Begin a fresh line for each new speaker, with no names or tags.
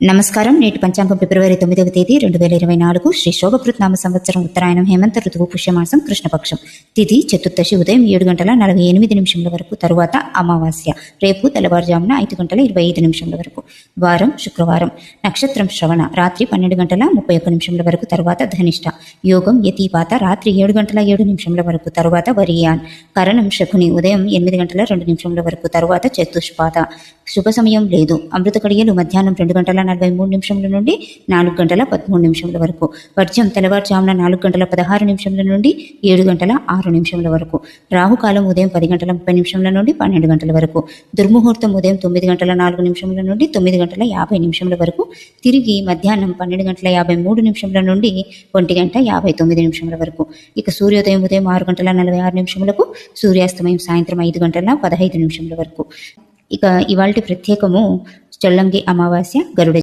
నమస్కారం. నేటి పంచాంగం ఫిబ్రవరి తొమ్మిదవ తేదీ రెండు వేల ఇరవై నాలుగు శ్రీ శోభకృత్ నామ సంవత్సరం ఉత్తరాయణం హేమంత ఋతువు పుష్యమాసం కృష్ణపక్షం. తిథి చతుర్దశి ఉదయం ఏడు గంటల నలభై ఎనిమిది నిమిషముల వరకు తరువాత అమావాస్య. రేపు తెల్లవారుజామున ఐదు గంటల ఇరవై ఐదు నిమిషముల వరకు. వారం శుక్రవారం. నక్షత్రం శ్రవణ. రాత్రి పన్నెండు గంటల ముప్పై ఒక్క నిమిషముల వరకు తరువాత ధనిష్ట. యోగం యతీపాత రాత్రి ఏడు గంటల ఏడు నిమిషముల వరకు తరువాత వరియాన్. కరణం శకుని ఉదయం ఎనిమిది గంటల రెండు నిమిషముల వరకు తరువాత చతుష్పాత. శుభ సమయం లేదు. అమృత కడియలు మధ్యాహ్నం రెండు గంటల నలభై మూడు నిమిషముల నుండి నాలుగు గంటల పదమూడు నిమిషముల వరకు. వర్జం తెల్లవారుజామున నాలుగు గంటల పదహారు నిమిషముల నుండి ఏడు గంటల ఆరు నిమిషముల వరకు. రాహుకాలం ఉదయం పది గంటల ముప్పై నిమిషముల నుండి పన్నెండు గంటల వరకు. దుర్ముహూర్తం ఉదయం తొమ్మిది గంటల నాలుగు నిమిషముల నుండి తొమ్మిది గంటల యాభై నిమిషముల వరకు. తిరిగి మధ్యాహ్నం పన్నెండు గంటల యాభై మూడు నిమిషముల నుండి ఒంటి గంట యాభై తొమ్మిది నిమిషముల వరకు. ఇక సూర్యోదయం ఉదయం ఆరు గంటల నలభై ఆరు నిమిషములకు సూర్యాస్తమయం సాయంత్రం ఐదు గంటల పదహైదు నిమిషముల వరకు. ఇక ఇవాళ ప్రత్యేకము చల్లంగి అమావాస్య గరుడ